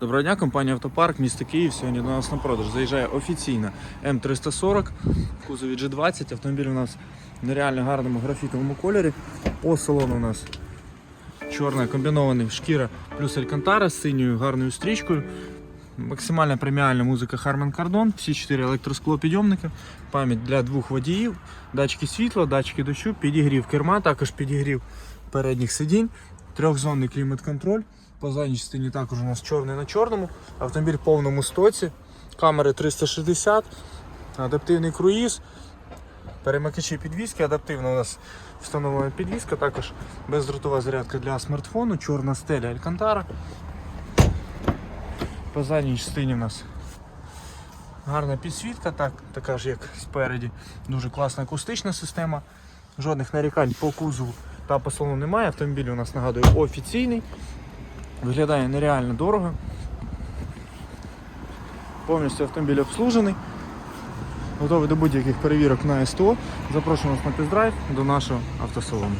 Доброго дня, компанія Автопарк, місто Київ. Сьогодні до нас на продаж заїжджає офіційна М340 в кузові G20. Автомобіль у нас в нереально гарному графітовому кольорі. По салону у нас чорна комбінований шкіра плюс алькантара з синьою гарною стрічкою. Максимальна преміальна музика Harman Kardon, всі чотири електросклопідйомники, пам'ять для двох водіїв, датчики світла, датчики дощу, підігрів керма, також підігрів передніх сидінь, трьохзонний клімат-контроль. По задній частині також у нас чорний на чорному. Автомобіль в повному стоці, камери 360, адаптивний круїз, перемикачі підвіски, адаптивна у нас встановлена підвіска, також бездротова зарядка для смартфону, чорна стеля Алькантара. По задній частині у нас гарна підсвітка, так, така ж як спереді. Дуже класна акустична система. Жодних нарікань по кузову та по салону немає. Автомобіль у нас нагадую офіційний. Виглядає нереально дорого. Повністю автомобіль обслужений. Готовий до будь-яких перевірок на СТО. Запрошуємо вас на тест-драйв до нашого автосалону.